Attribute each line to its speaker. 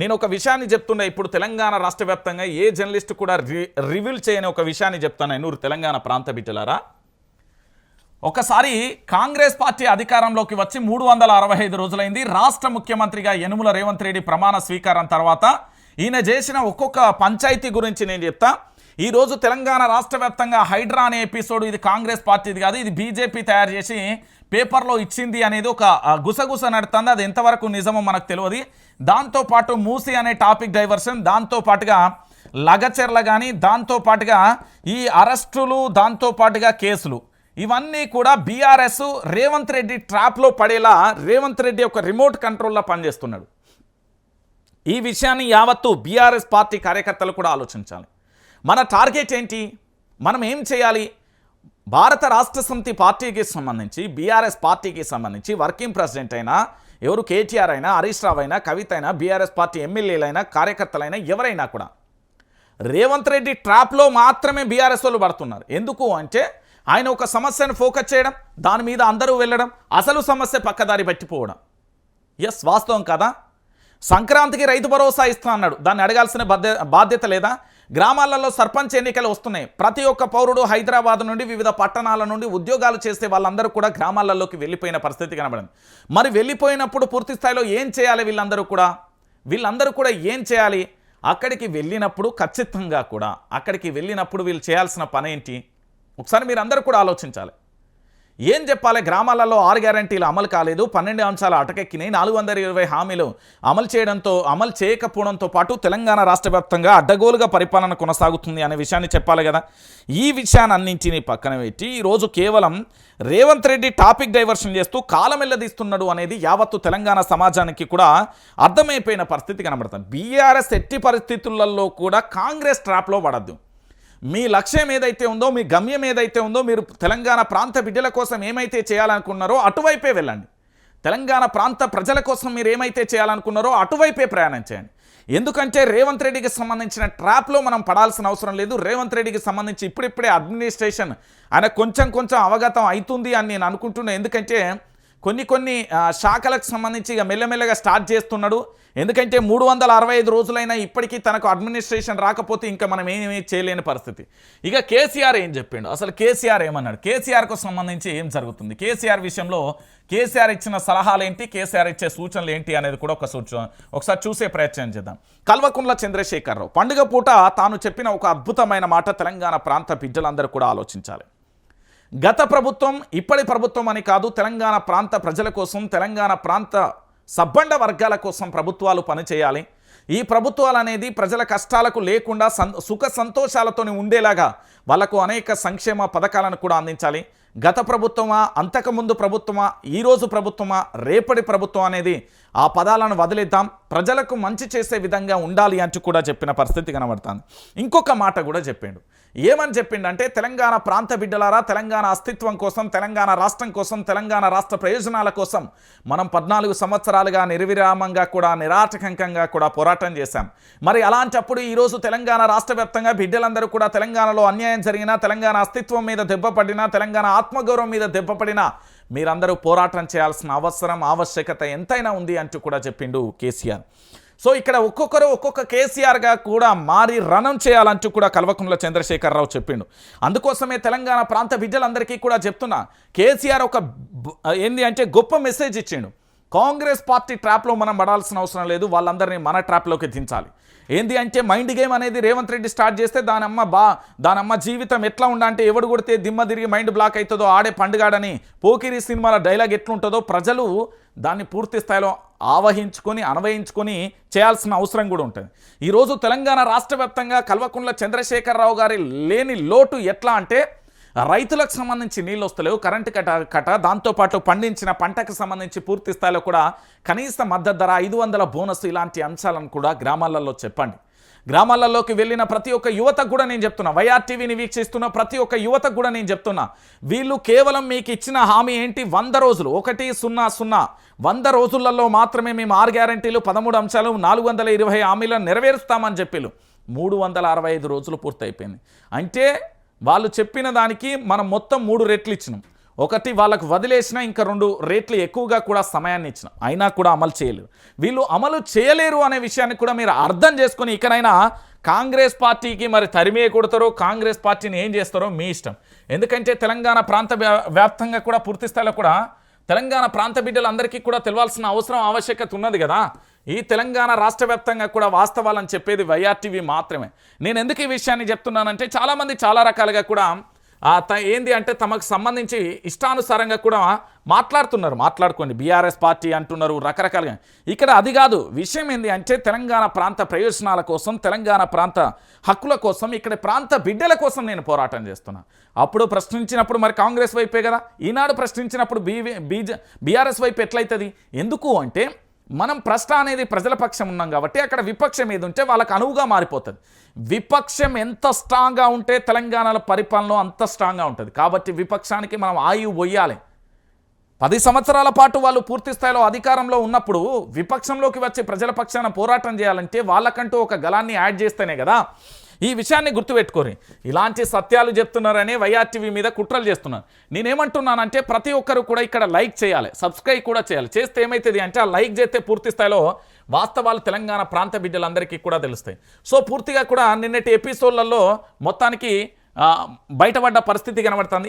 Speaker 1: నేను ఒక విషయాన్ని చెప్తున్నా ఇప్పుడు తెలంగాణ రాష్ట్ర వ్యాప్తంగా ఏ జర్నలిస్ట్ కూడా రి రివీల్ చేయని ఒక విషయాన్ని చెప్తాను ఎన్నూరు తెలంగాణ ప్రాంత బిడ్డలారా? ఒకసారి కాంగ్రెస్ పార్టీ అధికారంలోకి వచ్చి మూడు వందల అరవై ఐదు రోజులైంది. రాష్ట్ర ముఖ్యమంత్రిగా యనుమల రేవంత్ రెడ్డి ప్రమాణ స్వీకారం తర్వాత ఈయన చేసిన ఒక్కొక్క పంచాయతీ గురించి నేను చెప్తాను ఈరోజు తెలంగాణ రాష్ట్ర వ్యాప్తంగా హైడ్రా అనే ఎపిసోడ్ ఇది కాంగ్రెస్ పార్టీది కాదు ఇది బీజేపీ తయారు చేసి పేపర్లో ఇచ్చింది అనేది ఒక గుసగుస నడుతుంది. అది ఎంతవరకు నిజమో మనకు తెలియదు. దాంతోపాటు మూసి అనే టాపిక్ డైవర్షన్ దాంతో పాటుగా లగచెర్ల కానీ దాంతోపాటుగా ఈ అరెస్టులు దాంతో పాటుగా కేసులు. ఇవన్నీ కూడా బీఆర్ఎస్ రేవంత్ రెడ్డి ట్రాప్లో పడేలా రేవంత్ రెడ్డి ఒక రిమోట్ కంట్రోల్లో పనిచేస్తున్నాడు. ఈ విషయాన్ని యావత్తు బీఆర్ఎస్ పార్టీ కార్యకర్తలు కూడా ఆలోచించాలి. మన టార్గెట్ ఏంటి? మనం ఏం చేయాలి? భారత రాష్ట్ర సమితి పార్టీకి సంబంధించి బీఆర్ఎస్ పార్టీకి సంబంధించి వర్కింగ్ ప్రెసిడెంట్ అయినా ఎవరు కేటీఆర్ అయినా హరీష్ రావు అయినా కవిత అయినా బీఆర్ఎస్ పార్టీ ఎమ్మెల్యేలైనా కార్యకర్తలైనా ఎవరైనా కూడా రేవంత్ రెడ్డి ట్రాప్లో మాత్రమే బీఆర్ఎస్ వాళ్ళు పడుతున్నారు. ఎందుకు అంటే ఆయన ఒక సమస్యను ఫోకస్ చేయడం దాని మీద అందరూ వెళ్ళడం అసలు సమస్య పక్కదారి పట్టిపోవడం. ఎస్ వాస్తవం కదా? సంక్రాంతికి రైతు భరోసా ఇస్తా అన్నాడు. దాన్ని అడగాల్సిన బాధ్యత లేదా? గ్రామాలలో సర్పంచ్ ఎన్నికలు వస్తున్నాయి. ప్రతి ఒక్క పౌరుడు హైదరాబాద్ నుండి వివిధ పట్టణాల నుండి ఉద్యోగాలు చేసే వాళ్ళందరూ కూడా గ్రామాలలోకి వెళ్ళిపోయిన పరిస్థితి కనబడింది. మరి వెళ్ళిపోయినప్పుడు పూర్తి స్థాయిలో ఏం చేయాలి వీళ్ళందరూ కూడా? వీళ్ళందరూ కూడా ఏం చేయాలి? అక్కడికి వెళ్ళినప్పుడు ఖచ్చితంగా కూడా అక్కడికి వెళ్ళినప్పుడు వీళ్ళు చేయాల్సిన పని ఏంటి ఒకసారి మీరు అందరూ కూడా ఆలోచించాలి. ఏం చెప్పాలి? గ్రామాలలో ఆరు గ్యారంటీలు అమలు కాలేదు. పన్నెండు అంశాలు అటకెక్కినాయి. నాలుగు వందల ఇరవై హామీలు అమలు చేయడంతో అమలు చేయకపోవడంతో పాటు తెలంగాణ రాష్ట్ర వ్యాప్తంగా అడ్డగోలుగా పరిపాలన కొనసాగుతుంది అనే విషయాన్ని చెప్పాలి కదా. ఈ విషయాన్ని అన్నింటినీ పక్కన పెట్టి ఈరోజు కేవలం రేవంత్ రెడ్డి టాపిక్ డైవర్షన్ చేస్తూ కాలమెల్లదీస్తున్నాడు అనేది యావత్తు తెలంగాణ సమాజానికి కూడా అర్థమైపోయిన పరిస్థితి కనబడుతుంది. బీఆర్ఎస్ ఎట్టి పరిస్థితులలో కూడా కాంగ్రెస్ ట్రాప్లో పడద్దు. మీ లక్ష్యం ఏదైతే ఉందో మీ గమ్యం ఏదైతే ఉందో మీరు తెలంగాణ ప్రాంత బిడ్డల కోసం ఏమైతే చేయాలనుకున్నారో అటువైపే వెళ్ళండి. తెలంగాణ ప్రాంత ప్రజల కోసం మీరు ఏమైతే చేయాలనుకున్నారో అటువైపే ప్రయాణం చేయండి. ఎందుకంటే రేవంత్ రెడ్డికి సంబంధించిన ట్రాప్లో మనం పడాల్సిన అవసరం లేదు. రేవంత్ రెడ్డికి సంబంధించి ఇప్పుడిప్పుడే అడ్మినిస్ట్రేషన్ ఆయన కొంచెం కొంచెం అవగతం అవుతుంది అని నేను అనుకుంటున్నాను ఎందుకంటే కొన్ని కొన్ని శాఖలకు సంబంధించి ఇక మెల్లమెల్లగా స్టార్ట్ చేస్తున్నాడు. ఎందుకంటే మూడు వందల అరవై ఐదు రోజులైనా ఇప్పటికీ తనకు అడ్మినిస్ట్రేషన్ రాకపోతే ఇంకా మనం ఏమీ చేయలేని పరిస్థితి. ఇక కేసీఆర్ ఏం చెప్పిండు? అసలు కేసీఆర్ ఏమన్నాడు? కేసీఆర్కు సంబంధించి ఏం జరుగుతుంది? కేసీఆర్ విషయంలో కేసీఆర్ ఇచ్చిన సలహాలు ఏంటి కేసీఆర్ ఇచ్చే సూచనలు ఏంటి అనేది కూడా ఒక సూచన ఒకసారి చూసే ప్రయత్నం చేద్దాం. కల్వకుంట్ల చంద్రశేఖరరావు పండుగ పూట తాను చెప్పిన ఒక అద్భుతమైన మాట తెలంగాణ ప్రాంత బిడ్డలందరూ కూడా ఆలోచించాలి. గత ప్రభుత్వం ఇప్పటి ప్రభుత్వం అని కాదు తెలంగాణ ప్రాంత ప్రజల కోసం తెలంగాణ ప్రాంత సబ్బండ వర్గాల కోసం ప్రభుత్వాలు పనిచేయాలి. ఈ ప్రభుత్వాలు అనేది ప్రజల కష్టాలకు లేకుండా సం సుఖ సంతోషాలతోనే ఉండేలాగా వాళ్ళకు అనేక సంక్షేమ పథకాలను కూడా అందించాలి. గత ప్రభుత్వమా అంతకుముందు ప్రభుత్వమా ఈరోజు ప్రభుత్వమా రేపటి ప్రభుత్వం అనేది ఆ పదాలను వదిలేద్దాం. ప్రజలకు మంచి చేసే విధంగా ఉండాలి అంటూ కూడా చెప్పిన పరిస్థితి కనబడుతుంది. ఇంకొక మాట కూడా చెప్పిండు. ఏమని చెప్పిండంటే తెలంగాణ ప్రాంత బిడ్డలారా తెలంగాణ అస్తిత్వం కోసం తెలంగాణ రాష్ట్రం కోసం తెలంగాణ రాష్ట్ర ప్రయోజనాల కోసం మనం పద్నాలుగు సంవత్సరాలుగా నిర్విరామంగా కూడా నిరాటకంకంగా కూడా పోరాటం చేశాం. మరి అలాంటప్పుడు ఈరోజు తెలంగాణ రాష్ట్ర వ్యాప్తంగా బిడ్డలందరూ కూడా తెలంగాణలో అన్యాయం జరిగినా తెలంగాణ అస్తిత్వం మీద దెబ్బపడినా తెలంగాణ ఆత్మగౌరవం మీద దెబ్బపడినా మీరందరూ పోరాటం చేయాల్సిన అవసరం ఆవశ్యకత ఎంతైనా ఉంది అంటూ కూడా చెప్పిండు కేసీఆర్. సో ఇక్కడ ఒక్కొక్కరు ఒక్కొక్క కేసీఆర్గా కూడా మారి రణం చేయాలంటూ కూడా కల్వకుంట్ల చంద్రశేఖరరావు చెప్పిండు. అందుకోసమే తెలంగాణ ప్రాంత బిడ్డలందరికీ కూడా చెప్తున్నా కేసీఆర్ ఒక ఏంది అంటే గొప్ప మెసేజ్ ఇచ్చిండు. కాంగ్రెస్ పార్టీ ట్రాప్లో మనం పడాల్సిన అవసరం లేదు వాళ్ళందరినీ మన ట్రాప్లోకి దించాలి. ఏంది అంటే మైండ్ గేమ్ అనేది రేవంత్ రెడ్డి స్టార్ట్ చేస్తే దానమ్మ బా దానమ్మ జీవితం ఎట్లా ఉండంటే ఎవడు కొడితే దిమ్మ తిరిగి మైండ్ బ్లాక్ అవుతుందో ఆడే పండుగాడని పోకిరి సినిమాల డైలాగ్ ఎట్లుంటుందో ప్రజలు దాన్ని పూర్తి స్థాయిలో ఆవహించుకొని అన్వయించుకొని చేయాల్సిన అవసరం కూడా ఉంటుంది. ఈరోజు తెలంగాణ రాష్ట్ర వ్యాప్తంగా కల్వకుంట్ల చంద్రశేఖరరావు గారి లేని లోటు ఎట్లా అంటే రైతులకు సంబంధించి నీళ్ళు వస్తలేవు కరెంటు కట కట దాంతోపాటు పండించిన పంటకు సంబంధించి పూర్తి స్థాయిలో కూడా కనీస మద్దతు ధర ఐదు వందల బోనస్ ఇలాంటి అంశాలను కూడా గ్రామాలలో చెప్పండి. గ్రామాలలోకి వెళ్ళిన ప్రతి ఒక్క యువతకు కూడా నేను చెప్తున్నా వైఆర్టీవీని వీక్షిస్తున్న ప్రతి ఒక్క యువతకు కూడా నేను చెప్తున్నా వీళ్ళు కేవలం మీకు ఇచ్చిన హామీ ఏంటి? వంద రోజులు ఒకటి సున్నా సున్నా వంద రోజులలో మాత్రమే మేము ఆరు గ్యారంటీలు పదమూడు అంశాలు నాలుగు వందల ఇరవై హామీలను నెరవేరుస్తామని చెప్పిళ్ళు. మూడు వందల అరవై ఐదు రోజులు పూర్తయిపోయింది. అంటే వాళ్ళు చెప్పిన దానికి మనం మొత్తం మూడు రెట్లు ఇచ్చినాం. ఒకటి వాళ్ళకు వదిలేసిన ఇంకా రెండు రేట్లు ఎక్కువగా కూడా సమయాన్ని ఇచ్చిన. అయినా కూడా అమలు చేయలేరు వీళ్ళు అమలు చేయలేరు అనే విషయాన్ని కూడా మీరు అర్థం చేసుకొని ఇకనైనా కాంగ్రెస్ పార్టీకి మరి తరిమే కొడతారో కాంగ్రెస్ పార్టీని ఏం చేస్తారో మీ ఇష్టం. ఎందుకంటే తెలంగాణ ప్రాంత వ్యాప్తంగా కూడా పూర్తి స్థాయిలో కూడా తెలంగాణ ప్రాంత బిడ్డలందరికీ కూడా తెలవాల్సిన అవసరం ఆవశ్యకత ఉన్నది కదా. ఈ తెలంగాణ రాష్ట్ర వ్యాప్తంగా కూడా వాస్తవాలని చెప్పేది వైఆర్టీవీ మాత్రమే. నేను ఎందుకు ఈ విషయాన్ని చెప్తున్నానంటే చాలామంది చాలా రకాలుగా కూడా ఏంది అంటే తమకు సంబంధించి ఇష్టానుసారంగా కూడా మాట్లాడుతున్నారు. మాట్లాడుకోండి. బీఆర్ఎస్ పార్టీ అంటున్నారు రకరకాలుగా. ఇక్కడ అది కాదు. విషయం ఏంది అంటే తెలంగాణ ప్రాంత ప్రయోజనాల కోసం తెలంగాణ ప్రాంత హక్కుల కోసం ఇక్కడ ప్రాంత బిడ్డల కోసం నేను పోరాటం చేస్తున్నా. అప్పుడు ప్రశ్నించినప్పుడు మరి కాంగ్రెస్ వైపే కదా. ఈనాడు ప్రశ్నించినప్పుడు బీవీ బీజ బీఆర్ఎస్ వైపు ఎట్లయితుంది? ఎందుకు అంటే మనం ప్రశ్న అనేది ప్రజల పక్షం ఉన్నాం కాబట్టి అక్కడ విపక్షం ఏది ఉంటే వాళ్ళకు అనువుగా మారిపోతుంది. విపక్షం ఎంత స్ట్రాంగ్గా ఉంటే తెలంగాణలో పరిపాలన అంత స్ట్రాంగ్గా ఉంటుంది. కాబట్టి విపక్షానికి మనం ఆయువు పోయాలి పది సంవత్సరాల పాటు వాళ్ళు పూర్తి స్థాయిలో అధికారంలో ఉన్నప్పుడు విపక్షంలోకి వచ్చి ప్రజల పక్షాన పోరాటం చేయాలంటే వాళ్ళకంటూ ఒక గలాన్ని యాడ్ చేస్తేనే కదా ఈ విషయాన్ని గుర్తుపెట్టుకోరి ఇలాంటి సత్యాలు చెప్తున్నారని వైఆర్టీవీ మీద కుట్రలు చేస్తున్నారు. నేనేమంటున్నానంటే ప్రతి ఒక్కరు కూడా ఇక్కడ లైక్ చేయాలి సబ్స్క్రైబ్ కూడా చేయాలి. చేస్తే ఏమవుతుంది అంటే ఆ లైక్ చేస్తే పూర్తి స్థాయిలో వాస్తవాలు తెలంగాణ ప్రాంత బిడ్డలందరికీ కూడా తెలుస్తాయి. సో పూర్తిగా కూడా నిన్నటి ఎపిసోడ్లలో మొత్తానికి బయటపడ్డ పరిస్థితి కనబడుతుంది.